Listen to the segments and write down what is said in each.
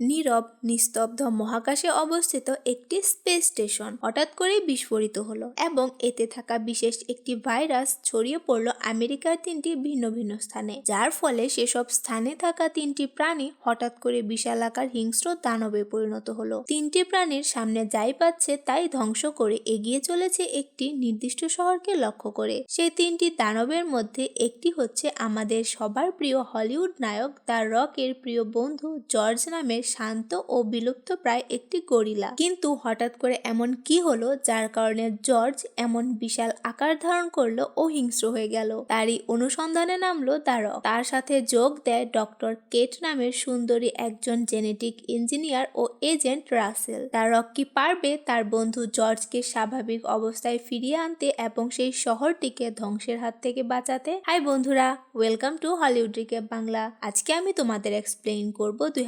নীরব, নিস্তব্ধ মহাকাশে অবস্থিত একটি স্পেস স্টেশন হঠাৎ করেই বিস্ফোরিত হলো এবং এতে থাকা বিশেষ একটি ভাইরাস ছড়িয়ে পড়ল আমেরিকার তিনটি ভিন্ন ভিন্ন স্থানে, যার ফলে সেসব স্থানে থাকা তিনটি প্রাণী হঠাৎ করে বিশালাকার হিংস্র দানবে পরিণত হলো। তিনটি প্রাণীর সামনে যাই পাচ্ছে তাই ধ্বংস করে এগিয়ে চলেছে একটি নির্দিষ্ট শহরকে লক্ষ্য করে। সেই তিনটি দানবের মধ্যে একটি হচ্ছে আমাদের সবার প্রিয় হলিউড নায়ক দ্য রকের প্রিয় বন্ধু জর্জ নামের শান্ত ও বিলুপ্ত প্রায় একটি গরিলা। কিন্তু হঠাৎ করে এমন কি হলো, যার কারণে জর্জ এমন বিশাল আকার ধারণ করল ও হিংস্র হয়ে গেল। তারই অনুসন্ধানে নামলো দ্য রক তার সাথে যোগ দেয় ডক্টর কেট নামের সুন্দরী একজন জেনেটিক ইঞ্জিনিয়ার ও এজেন্ট রাসেল। দ্য রক কি পারবে তার বন্ধু জর্জকে স্বাভাবিক অবস্থায় ফিরিয়ে আনতে এবং সেই শহরটিকে ধ্বংসের হাত থেকে বাঁচাতে? হাই বন্ধুরা, ওয়েলকাম টু হলিউড রিকে বাংলা। আজকে আমি তোমাদের এক্সপ্লেইন করব দুই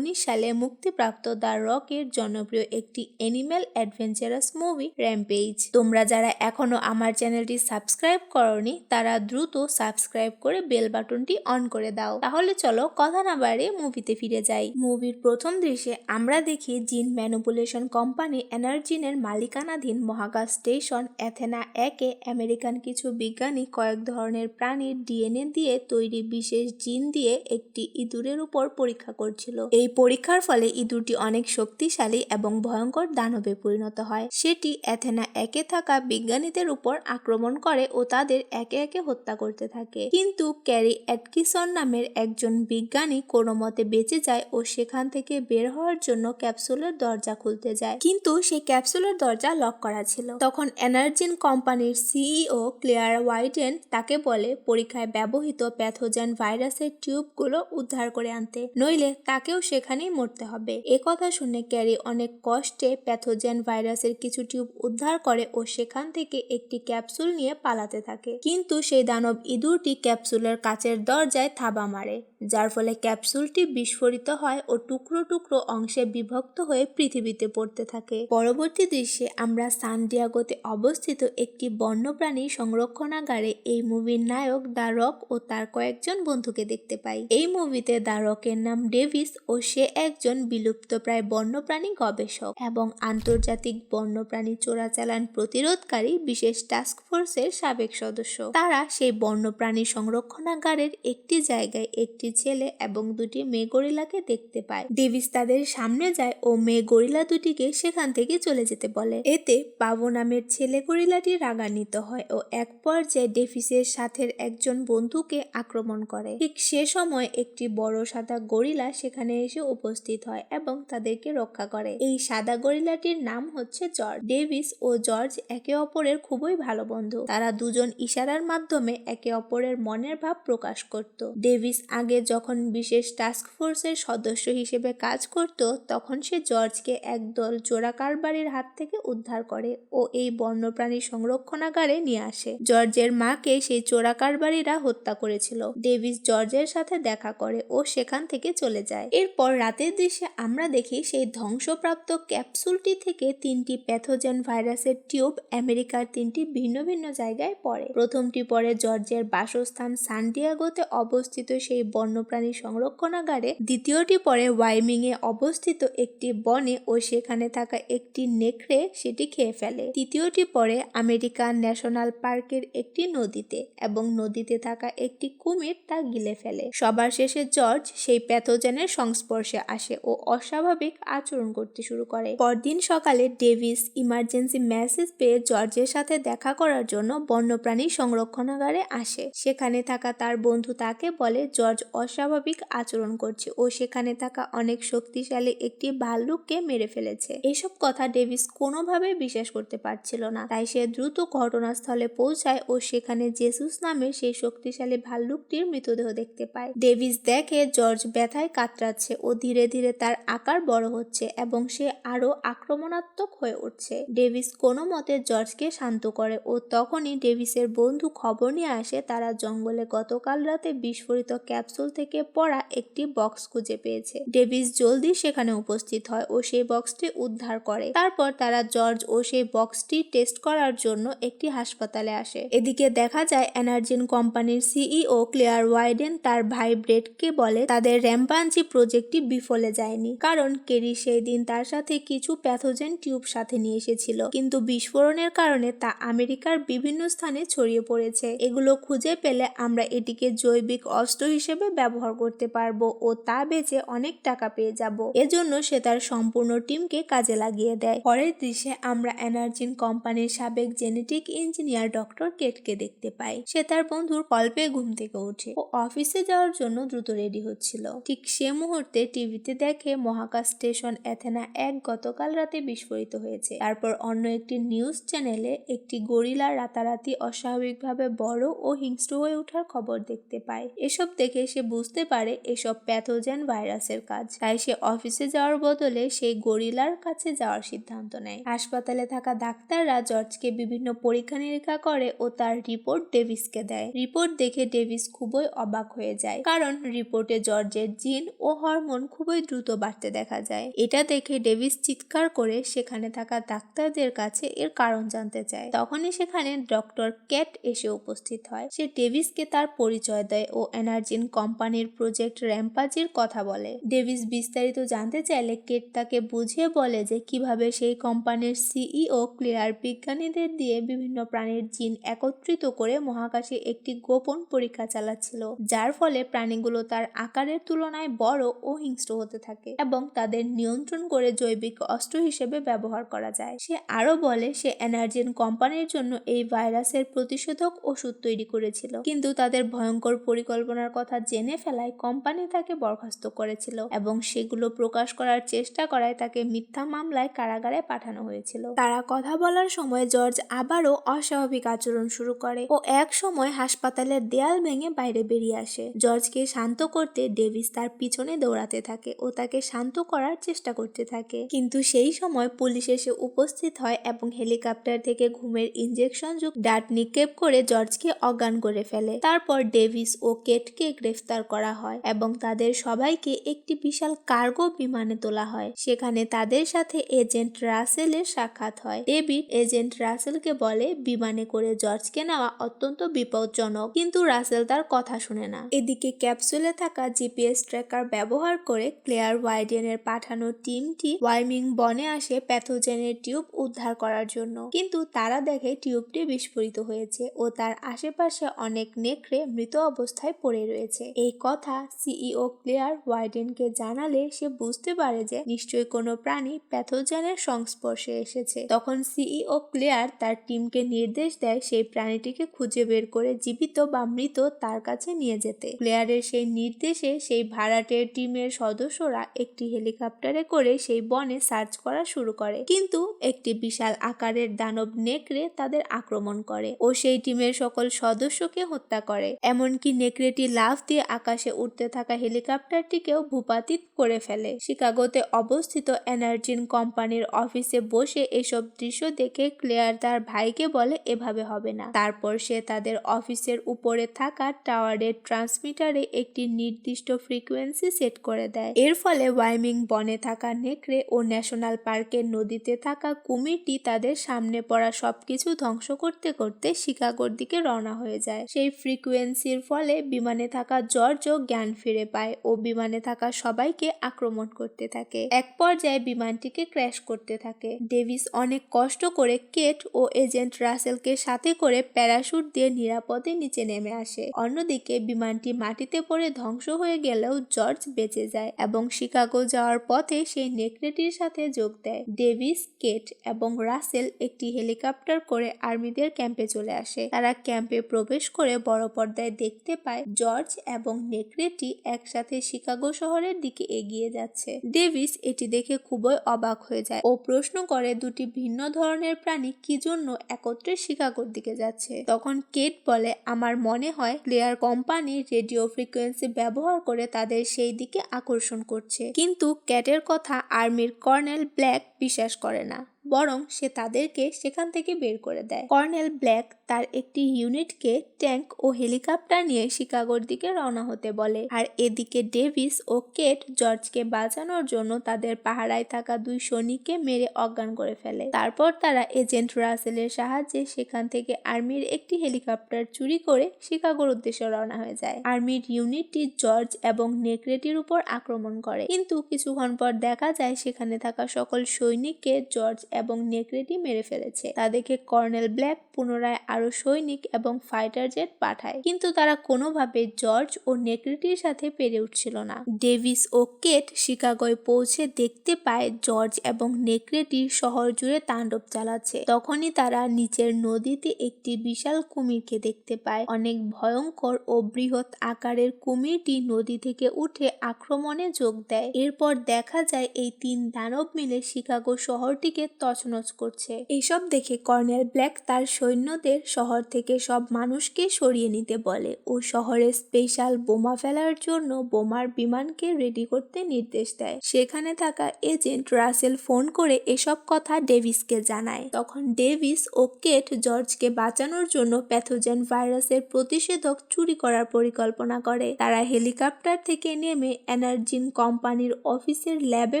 সালে মুক্তিপ্রাপ্ত দ্য রকের জনপ্রিয় একটি অ্যানিমেল অ্যাডভেঞ্চারাস মুভি র্যাম্পেজ তোমরা যারা এখনও আমার চ্যানেলটি সাবস্ক্রাইব করনি, তারা দ্রুত সাবস্ক্রাইব করে বেল বাটনটি অন করে দাও। তাহলে চলো কথা না বাড়িয়ে মুভিতে ফিরে যাই। মুভির প্রথম দৃশ্যে আমরা দেখি জিন ম্যানুপুলেশন কোম্পানি এনার্জিনের মালিকানাধীন মহাকাশ স্টেশন অ্যাথেনা একে আমেরিকান কিছু বিজ্ঞানী কয়েক ধরনের প্রাণীর ডিএনএ দিয়ে তৈরি বিশেষ জিন দিয়ে একটি ইঁদুরের উপর পরীক্ষা করছিল। এই পরীক্ষার ফলে ইঁদুরটি অনেক শক্তিশালী এবং ভয়ঙ্কর দানবে পরিণত হয়। সেটি অ্যাথেনা একে থাকা বিজ্ঞানীদের উপর আক্রমণ করে ও তাদের একে একে হত্যা করতে থাকে। কিন্তু ক্যারি অ্যাটকিসন নামের একজন বিজ্ঞানী কোনো মতে বেঁচে যায় ও সেখান থেকে বের হওয়ার জন্য ক্যাপসুলের দরজা খুলতে যায়। কিন্তু সেই ক্যাপসুলের দরজা লক করা ছিল। তখন এনার্জিন কোম্পানির সিইও ক্লেয়ার ওয়াইডেন তাকে বলে, পরীক্ষায় ব্যবহৃত প্যাথোজেন ভাইরাসের টিউবগুলো উদ্ধার করে আনতে। নইলে তাকেও সেখানেই মরতে হবে। এ কথা শুনে ক্যারি অনেক কষ্টে প্যাথোজেন ভাইরাসের কিছু টিউব উদ্ধার করে ও সেখান থেকে একটি ক্যাপসুল নিয়ে পালাতে থাকে। কিন্তু সেই দানব ইঁদুরটি ক্যাপসুলের কাচের দরজায় থাবা মারে। যার ফলে ক্যাপসুলটি বিস্ফোরিত হয় ও টুকরো টুকরো অংশে বিভক্ত হয়ে পৃথিবীতে পড়তে থাকে। পরবর্তী দৃশ্যে আমরা সান ডিয়াগোতে অবস্থিত একটি বন্যপ্রাণী সংরক্ষণাগারে এই মুভির নায়ক দ্য রক ও তার কয়েকজন বন্ধুকে দেখতে পাই। এই মুভিতে দ্য রকের নাম ডেভিস ও সে একজন বিলুপ্ত প্রায় বন্যপ্রাণী গবেষক এবং আন্তর্জাতিক বন্যপ্রাণী চোরাচালান প্রতিরোধকারী বিশেষ টাস্ক ফোর্সের সাবেক সদস্য। তারা সেই বন্যপ্রাণী সংরক্ষণাগারের একটি জায়গায় একটি ছেলে এবং দুটি মেয়ে গরিলাকে দেখতে পায়। ডেভিস তাদের সামনে যায় ও মেয়ে গরিলা দুটিকে সেখান থেকে চলে যেতে বলে। এতে পাবো নামের ছেলে গরিলাটি রাগান্বিত হয় ও এক পর্যায়ে ডেভিসের সাথের একজন বন্ধুকে আক্রমণ করে। ঠিক সে সময় একটি বড় সাদা গরিলা সেখানে এসে উপস্থিত হয় এবং তাদেরকে রক্ষা করে। এই সাদা গরিলাটির নাম হচ্ছে জর্জ। ডেভিস ও জর্জ একে অপরের খুবই ভালো বন্ধু। তারা দুজন ইশারার মাধ্যমে একে অপরের মনের ভাব প্রকাশ করত। ডেভিস আগে যখন বিশেষ টাস্ক ফোর্সের সদস্য হিসেবে কাজ করত, তখন সে জর্জকে একদল চোরা কারবারির হাত থেকে উদ্ধার করে ও এই বন্যপ্রাণী সংরক্ষণাগারে নিয়ে আসে। জর্জের মাকে সেই চোরা কারবারিরা হত্যা করেছিল। ডেভিস জর্জের সাথে দেখা করে ও সেখান থেকে চলে যায়। এরপর রাতের দৃশ্যে আমরা দেখি সেই ধ্বংসপ্রাপ্ত ক্যাপসুলটি থেকে তিনটি প্যাথোজেন ভাইরাসের টিউব আমেরিকার তিনটি ভিন্ন ভিন্ন জায়গায় পড়ে। প্রথমটি পড়ে জর্জের বাসস্থান সান্ডিয়াগোতে অবস্থিত সেই বন্যপ্রাণী সংরক্ষণাগারে। দ্বিতীয়টি পরে ওয়াইমিং এ অবস্থিত একটি বনে ও সেখানে থাকা একটি নেকড়ে সেটি খেয়ে ফেলে। তৃতীয়টি পরে আমেরিকান ন্যাশনাল পার্কের একটি নদীতে এবং নদীতে থাকা একটি কুমির তা গিলে ফেলে। সবার শেষে জর্জ সেই প্যাথোজেনের সংস্পর্শে আসে ও অস্বাভাবিক আচরণ করতে শুরু করে। পরদিন সকালে ডেভিস ইমার্জেন্সি মেসেজ পেয়ে জর্জের সাথে দেখা করার জন্য বন্যপ্রাণী সংরক্ষণাগারে আসে। সেখানে থাকা তার বন্ধু তাকে বলে, জর্জ অস্বাভাবিক আচরণ করছে ও সেখানে থাকা অনেক শক্তিশালী একটি ভাল্লুককে মেরে ফেলেছে। এসব কথা ডেভিস কোনোভাবে বিশ্বাস করতে পারছিল না। তাই সে দ্রুত ঘটনাস্থলে পৌঁছায় ও সেখানে জেসুস নামে সেই শক্তিশালী ভাল্লুকটির মৃতদেহ দেখতে পায়। ডেভিস দেখে জর্জ ব্যথায় কাতরাচ্ছে ও ধীরে ধীরে তার আকার বড় হচ্ছে এবং সে আরও আক্রমণাত্মক হয়ে উঠছে। ডেভিস কোনো মতে জর্জকে শান্ত করে ও তখনই ডেভিসের বন্ধু খবর নিয়ে আসে তারা জঙ্গলে গতকাল রাতে বিস্ফোরিত ক্যাপসুল বোতল থেকে পড়া একটি বক্স খুঁজে পেয়েছে। ডেভিস জলদি সেখানে উপস্থিত হয় ও সেই বক্সটি উদ্ধার করে। তারপর তারা জর্জ ও সেই বক্সটি টেস্ট করার জন্য একটি হাসপাতালে আসে। এদিকে দেখা যায় এনার্জিন কোম্পানির সিইও ক্লেয়ার ওয়াইডেন তার ভাই ব্রেডকে বলে, তাদের র্যাম্পাঞ্চি প্রজেক্টটি বিফলে যায়নি, কারণ কেরি সেই দিন তার সাথে কিছু প্যাথোজেন টিউব সাথে নিয়ে এসেছিল। কিন্তু বিস্ফোরণের কারণে তা আমেরিকার বিভিন্ন স্থানে ছড়িয়ে পড়েছে। এগুলো খুঁজে পেলে আমরা এটিকে জৈবিক অস্ত্র হিসেবে ব্যবহার করতে পারব ও তা বেচে অনেক টাকা পেয়ে যাব। এজন্য সে তার সম্পূর্ণ টিমকে কাজে লাগিয়ে দেয়। পরের দৃশ্যে আমরা এনার্জিন কোম্পানির সাবেক জেনেটিক ইঞ্জিনিয়ার ডক্টর কেটকে দেখতে পাই। সে তার বন্ধুর কল্পে ঘুম থেকে ওঠে ও অফিসে যাওয়ার জন্য দ্রুত রেডি হচ্ছিল। ঠিক সে মুহূর্তে টিভিতে দেখে মহাকাশ স্টেশন এথেনা এক গতকাল রাতে বিস্ফোরিত হয়েছে। তারপর অন্য একটি নিউজ চ্যানেলে একটি গরিলা রাতারাতি অস্বাভাবিকভাবে বড় ও হিংস্র হয়ে ওঠার খবর দেখতে পায়। এসব দেখে সে বুঝতে পারে এসব প্যাথোজেন ভাইরাসের কাজ। তাই সে অফিসে যাওয়ার বদলে সেই গরিলার কাছে যাওয়ার সিদ্ধান্ত নেয়। হাসপাতালে থাকা ডাক্তাররা জর্জকে বিভিন্ন পরীক্ষা নিরীক্ষা করে ও তার রিপোর্ট ডেভিসকে দেয়। রিপোর্ট দেখে ডেভিস খুবই অবাক হয়ে যায়, কারণ রিপোর্টে জর্জের জিন ও হরমোন খুবই দ্রুত বাড়তে দেখা যায়। এটা দেখে ডেভিস চিৎকার করে সেখানে থাকা ডাক্তারদের কাছে এর কারণ জানতে চায়। তখনই সেখানে ডক্টর ক্যাট এসে উপস্থিত হয়। সে ডেভিসকে তার পরিচয় দেয় ও এনার্জিন কোম্পানির প্রজেক্ট র্যাম্পাজির কথা বলে। ডেভিস বিস্তারিত জানতে চাইলে কেট তাকে বুঝিয়ে বলে যে কীভাবে সেই কোম্পানির সিইও ক্লিয়ার বিজ্ঞানীদের দিয়ে বিভিন্ন প্রাণীর জিন একত্রিত করে মহাকাশে একটি গোপন পরীক্ষা চালাচ্ছিল, যার ফলে প্রাণীগুলো তার আকারের তুলনায় বড় ও হিংস্র হতে থাকে এবং তাদের নিয়ন্ত্রণ করে জৈবিক অস্ত্র হিসেবে ব্যবহার করা যায়। সে আরও বলে, সে এনার্জিন কোম্পানির জন্য এই ভাইরাসের প্রতিষেধক ওষুধ তৈরি করেছিল, কিন্তু তাদের ভয়ঙ্কর পরিকল্পনার কথা জেনে ফেলায় কোম্পানি তাকে বরখাস্ত করেছিল এবং সেগুলো প্রকাশ করার চেষ্টা করায় তাকে মিথ্যা মামলায় কারাগারে পাঠানো হয়েছিল। তারা কথা বলার সময় জর্জ আবারও অস্বাভাবিক আচরণ শুরু করে ও এক সময় হাসপাতালের দেয়াল ভেঙে বাইরে বেরিয়ে আসে। জর্জকে শান্ত করতে ডেভিস তার পিছনে দৌড়াতে থাকে ও তাকে শান্ত করার চেষ্টা করতে থাকে। কিন্তু সেই সময় পুলিশ এসে উপস্থিত হয় এবং হেলিকপ্টার থেকে ঘুমের ইঞ্জেকশন যুক্ত ডাট নিক্ষেপ করে জর্জকে অজ্ঞান করে ফেলে। তারপর ডেভিস ও কেটকে গ্রেফতার করা হয় এবং তাদের সবাইকে একটি বিশাল কার্গো বিমানে তোলা হয়। সেখানে তাদের সাথে এজেন্ট রাসেলের সাক্ষাৎ হয়। ডেভিড এজেন্ট রাসেলকে বলে, বিমানে করে জর্জকে নেওয়া অত্যন্ত বিপজ্জনক। কিন্তু রাসেল তার কথা শুনে না। এদিকে ক্যাপসুলে থাকা জিপিএস ট্র্যাকার ব্যবহার করে ক্লেয়ার ওয়াইডেনের পাঠানো টিমটি ওয়াইমিং বনে আসে প্যাথোজেনের টিউব উদ্ধার করার জন্য। কিন্তু তারা দেখে টিউবটি বিস্ফোরিত হয়েছে ও তার আশেপাশে অনেক নেকড়ে মৃত অবস্থায় পড়ে রয়েছে। এই কথা সিইও ক্লেয়ার ওয়াইডেনকে জানালে সে বুঝতে পারে যে নিশ্চয়ই কোনো প্রাণী প্যাথোজেনের সংস্পর্শে এসেছে। তখন সিইও ক্লেয়ার তার টিমকে নির্দেশ দেয় সেই প্রাণীটিকে খুঁজে বের করে জীবিত বা মৃত তার কাছে নিয়ে যেতে। ক্লেয়ারের সেই নির্দেশে সেই ভাড়াটের টিমের সদস্যরা একটি হেলিকপ্টারে করে সেই বনে সার্চ করা শুরু করে। কিন্তু একটি বিশাল আকারের দানব নেকড়ে তাদের আক্রমণ করে ও সেই টিমের সকল সদস্যকে হত্যা করে। এমনকি নেকড়েটি লাফ দিয়ে আকাশে উঠতে থাকা হেলিকপ্টারটিকেও ভূপাতিত করে ফেলে। শিকাগোতে অবস্থিত এনার্জিন কোম্পানির অফিসে বসে এসব দৃশ্য দেখে ক্লেয়ার তার ভাইকে বলে এভাবে হবে না। তারপর সে তাদের অফিসের উপরে থাকা টাওয়ারের ট্রান্সমিটারে একটি নির্দিষ্ট ফ্রিকোয়েন্সি সেট করে দেয়। এর ফলে ওয়াইমিং বনে থাকা নেকড়ে ও ন্যাশনাল পার্কের নদীতে থাকা কুমিরটি তাদের সামনে পড়া সবকিছু ধ্বংস করতে করতে শিকাগোর দিকে রওনা হয়ে যায়। সেই ফ্রিকোয়েন্সির ফলে বিমানে থাকা জর্জও জ্ঞান ফিরে পায় ও বিমানে থাকা সবাইকে আক্রমণ করতে থাকে। এক পর্যায়ে বিমানটিকে ক্র্যাশ করতে থাকে। ডেভিস অনেক কষ্ট করে কেট ও এজেন্ট রাসেলকে সাথে করে প্যারাশুট দিয়ে নিরাপদে নিচে নেমে আসে। অন্যদিকে বিমানটি মাটিতে পড়ে ধ্বংস হয়ে গেলেও জর্জ বেঁচে যায় এবং শিকাগো যাওয়ার পথে সেই নেকড়েটির সাথে যোগ দেয়। ডেভিস, কেট এবং রাসেল একটি হেলিকপ্টার করে আর্মিদের ক্যাম্পে চলে আসে। তারা ক্যাম্পে প্রবেশ করে বড় পর্দায় দেখতে পায় জর্জ এবং নেকড়েটি একসাথে শিকাগো শহরের দিকে এগিয়ে যাচ্ছে। ডেভিস এটি দেখে খুবই অবাক হয়ে যায় ও প্রশ্ন করে, দুটি ভিন্ন ধরনের প্রাণী কি জন্য একত্রে শিকাগোর দিকে যাচ্ছে? তখন কেট বলে, আমার মনে হয় প্লেয়ার কোম্পানি রেডিও ফ্রিকোয়েন্সি ব্যবহার করে তাদের সেই দিকে আকর্ষণ করছে। কিন্তু ক্যাটের কথা আর্মির কর্নেল ব্ল্যাক বিশ্বাস করে না। বরং সে তাদেরকে সেখান থেকে বের করে দেয়। কর্নেল ব্ল্যাক তার একটি ইউনিটকে ট্যাঙ্ক ও হেলিকপ্টার নিয়ে শিকাগোর দিকে রওনা হতে বলে। আর এদিকে ডেভিস ও কেট জর্জকে বাঁচানোর জন্য তাদের পাহারায় থাকা দুই সৈনিককে মেরে অজ্ঞান করে ফেলে। তারপর তারা এজেন্ট রাসেলের সাহায্যে সেখান থেকে আর্মির একটি হেলিকপ্টার চুরি করে শিকাগোর উদ্দেশ্যে রওনা হয়ে যায়। আর্মির ইউনিটটি জর্জ এবং নেকড়েটির উপর আক্রমণ করে। কিন্তু কিছুক্ষণ পর দেখা যায় সেখানে থাকা সকল সৈনিককে জর্জ এবং নেকড়েটি মেরে ফেলেছে। তা দেখে কর্নেল ব্ল্যাক পুনরায় আরও সৈনিক এবং ফাইটার জেট পাঠায়। কিন্তু তারা কোনোভাবে জর্জ ও নেকড়েটির সাথে পেরে উঠছিল না। ডেভিস ও কেট শিকাগোয় পৌঁছে দেখতে পায় জর্জ এবং নেকড়েটি শহর জুড়ে তাণ্ডব চালাচ্ছে। তখনই তারা নিচের নদীতে একটি বিশাল কুমিরকে দেখতে পায়। অনেক ভয়ঙ্কর ও বৃহৎ আকারের কুমিরটি নদী থেকে উঠে আক্রমণে যোগ দেয়। এরপর দেখা যায় এই তিন দানব মিলে শিকাগো শহরটিকে তছনছ করছে। এইসব দেখে কর্নেল ব্ল্যাক তার সৈন্যদের শহর থেকে সব মানুষকে সরিয়ে নিতে বলে ও শহরে স্পেশাল বোমা ফেলার জন্য বোমার বিমানকে রেডি করতে নির্দেশ দেয়। সেখানে থাকা এজেন্ট রাসেল ফোন করে এসব কথা ডেভিসকে জানায়। তখন ডেভিস ও কেট জর্জকে বাঁচানোর জন্য প্যাথোজেন ভাইরাসের প্রতিষেধক চুরি করার পরিকল্পনা করে। তারা হেলিকপ্টার থেকে নেমে এনার্জিন কোম্পানির অফিসের ল্যাবে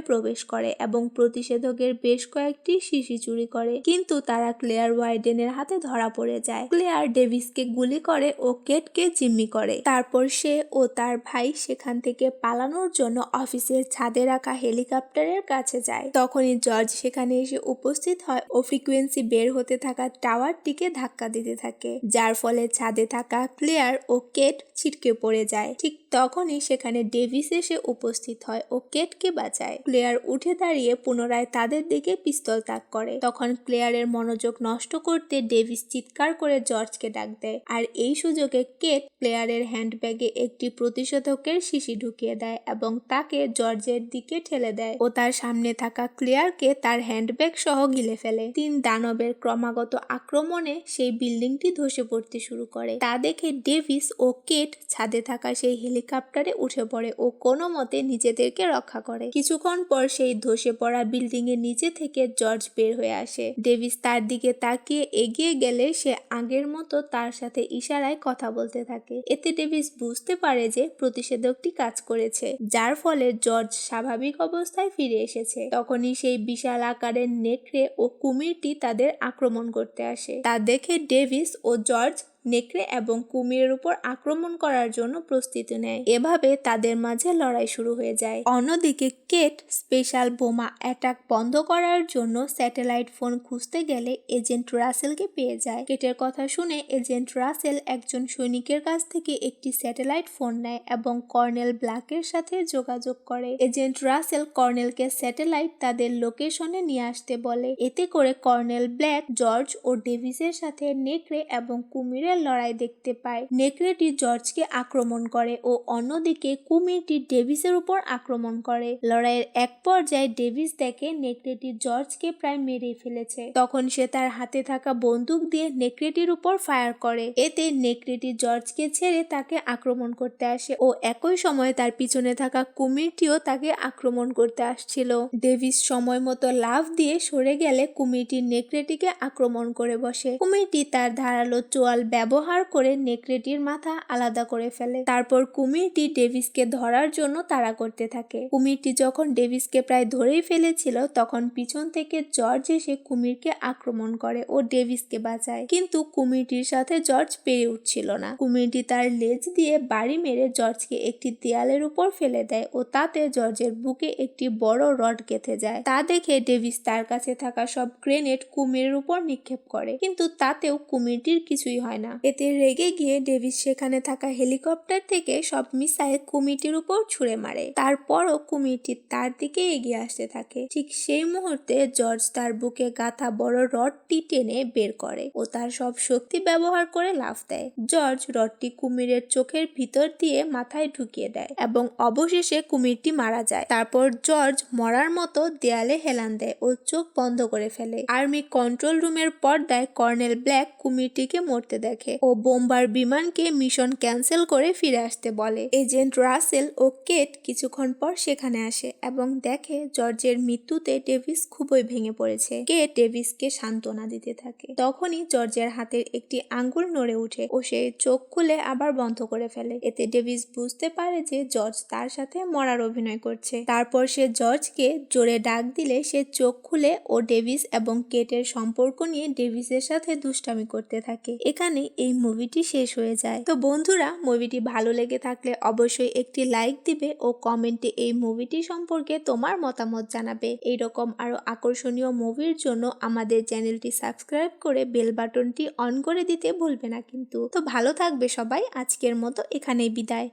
প্রবেশ করে এবং প্রতিষেধকের বেশ কয়েকটি শিশি চুরি করে। কিন্তু তারা ক্লেয়ার ওয়াইডেনের হাতে ধরা পড়ে যায়। ক্লেয়ার ডেভিসকে গুলি করে ও কেটকে জিম্মি করে। তারপর সে ও তার ভাই সেখান থেকে পালানোর জন্য অফিসের ছাদে রাখা হেলিকপ্টারের কাছে যায়। তখনই জর্জ সেখানে এসে উপস্থিত হয় ও ফ্রিকোয়েন্সি বের হতে থাকা টাওয়ারটিকে ধাক্কা দিতে থাকে। যার ফলে ছাদে থাকা ক্লেয়ার ও কেট ছিটকে পড়ে যায়। ঠিক তখনই সেখানে ডেভিস এসে উপস্থিত হয় ও কেটকে বাঁচায়। ক্লেয়ার উঠে দাঁড়িয়ে পুনরায় তাদের দিকে পিস্তল তাক করে। তখন ক্লেয়ারের মনোযোগ নষ্ট করতে ডেভিস চিৎকার করে জর্জকে ডাক দেয়। আর এই সুযোগে কেট প্লেয়ারের হ্যান্ডব্যাগে একটি প্রতিষেধকের শিশি ঢুকিয়ে দেয় এবং তাকে জর্জের দিকে ঠেলে দেয় ও তার সামনে থাকা ক্লেয়ারকে তার হ্যান্ডব্যাগ সহ গিলে ফেলে। তিন দানবের ক্রমাগত আক্রমণে সেই বিল্ডিংটি ধসে পড়তে শুরু করে। তা দেখে ডেভিস ও কেট ছাদে থাকা সেই হেলিকপ্টারে উঠে পড়ে ও কোনো মতে নিজেদেরকে রক্ষা করে। কিছুক্ষণ পর সেই ধসে পড়া বিল্ডিং এর নিচে থেকে জর্জ বের হয়ে আসে। ডেভিস তার দিকে তাকিয়ে এগিয়ে গেলে সে আগের মতো তার সাথে ইশারায় কথা বলতে থাকে। এতে ডেভিস বুঝতে পারে যে প্রতিষেধকটি কাজ করেছে, যার ফলে জর্জ স্বাভাবিক অবস্থায় ফিরে এসেছে। তখনই সেই বিশাল আকারের নেকড়ে ও কুমিরটি তাদের আক্রমণ করতে আসে। তা দেখে ডেভিস ও জর্জ নেকড়ে এবং কুমিরের উপর আক্রমণ করার জন্য প্রস্তুতি নেয়। এভাবে তাদের মাঝে লড়াই শুরু হয়ে যায়। অন্যদিকে কেট স্পেশাল বোমা অ্যাটাক বন্ধ করার জন্য স্যাটেলাইট ফোন খুঁজতে গেলে এজেন্ট রাসেলকে পেয়ে যায়। কেটের কথা শুনে এজেন্ট রাসেল একজন সৈনিকের কাছ থেকে একটি স্যাটেলাইট ফোন নেয় এবং কর্নেল ব্ল্যাকের সাথে যোগাযোগ করে। এজেন্ট রাসেল কর্নেলকে স্যাটেলাইট তাদের লোকেশনে নিয়ে আসতে বলে। এতে করে কর্নেল ব্ল্যাক, জর্জ ও ডেভিসের সাথে নেকড়ে এবং কুমিরের লড়াই দেখতে পায়। নেকড়েটি জর্জকে আক্রমণ করে ও অন্যদিকে কুমিরটি ডেভিসের উপর আক্রমণ করে। লড়াইয়ের এক পর্যায়ে ডেভিস দেখে নেকড়েটি জর্জকে প্রায় মেরে ফেলেছে। তখন সে তার হাতে থাকা বন্দুক দিয়ে নেকড়েটির উপর ফায়ার করে। এতে নেকড়েটি জর্জকে ছেড়ে তাকে আক্রমণ করতে আসে ও একই সময় তার পিছনে থাকা কুমিরটিও তাকে আক্রমণ করতে আসছিল। ডেভিস সময় মতো লাভ দিয়ে সরে গেলে কুমিরটি নেকড়েটিকে আক্রমণ করে বসে। কুমিরটি তার ধারালো চোয়াল ব্যবহার করে নেকড়েটির মাথা আলাদা করে ফেলে। তারপর কুমিরটি ডেভিসকে ধরার জন্য তাড়া করতে থাকে। কুমিরটি যখন ডেভিসকে প্রায় ধরেই ফেলেছিল, তখন পিছন থেকে জর্জ এসে কুমিরকে আক্রমণ করে ও ডেভিসকে বাঁচায়। কিন্তু কুমিরটির সাথে জর্জ পেরে উঠছিল না। কুমিরটি তার লেজ দিয়ে বাড়ি মেরে জর্জকে একটি দেয়ালের উপর ফেলে দেয় ও তাতে জর্জের বুকে একটি বড় রড গেঁথে যায়। তা দেখে ডেভিস তার কাছে থাকা সব গ্রেনেড কুমিরের উপর নিক্ষেপ করে। কিন্তু তাতেও কুমিরটির কিছুই হয় না। এতে রেগে গিয়ে ডেভিস সেখানে থাকা হেলিকপ্টার থেকে সব মিসাইল কুমিরটির উপর ছুড়ে মারে। তারপরও কুমিরটি তার দিকে এগিয়ে আসতে থাকে। ঠিক সেই মুহূর্তে জর্জ তার বুকে গাথা বড় রডটি টেনে বের করে ও তার সব শক্তি ব্যবহার করে লাফ দেয়। জর্জ রডটি কুমিরের চোখের ভিতর দিয়ে মাথায় ঢুকিয়ে দেয় এবং অবশেষে কুমিরটি মারা যায়। তারপর জর্জ মরার মতো দেয়ালে হেলান দেয় ও চোখ বন্ধ করে ফেলে। আর্মি কন্ট্রোল রুমের পর্দায় কর্নেল ব্ল্যাক কুমিরটিকে মরতে দেখে। দেখে ও বোম্বার বিমানকে মিশন ক্যান্সেল করে ফিরে আসতে বলে। এজেন্ট রাসেল ও কেট কিছুক্ষণ পর সেখানে আসে এবং দেখে জর্জের মৃত্যুতে ডেভিস খুবই ভেঙে পড়েছে। কেট ডেভিসকে সান্ত্বনা দিতে থাকে। তখনই জর্জের হাতের একটি আঙ্গুল নড়ে উঠে ও সে চোখ খুলে আবার বন্ধ করে ফেলে। এতে ডেভিস বুঝতে পারে যে জর্জ তার সাথে মরার অভিনয় করছে। তারপর সে জর্জকে জোরে ডাক দিলে সে চোখ খুলে ও ডেভিস এবং কেটের সম্পর্ক নিয়ে ডেভিসের সাথে দুষ্টামি করতে থাকে। এখানে এই মুভিটি শেষ হয়ে যায়। তো বন্ধুরা, মুভিটি ভালো লেগে থাকলে অবশ্যই একটি লাইক দিবে ও কমেন্টে এই মুভিটি সম্পর্কে তোমার মতামত জানাবে। এইরকম আরও আকর্ষণীয় মুভির জন্য আমাদের চ্যানেলটি সাবস্ক্রাইব করে বেল বাটনটি অন করে দিতে ভুলবে না কিন্তু। তো ভালো থাকবে সবাই। আজকের মতো এখানেই বিদায়।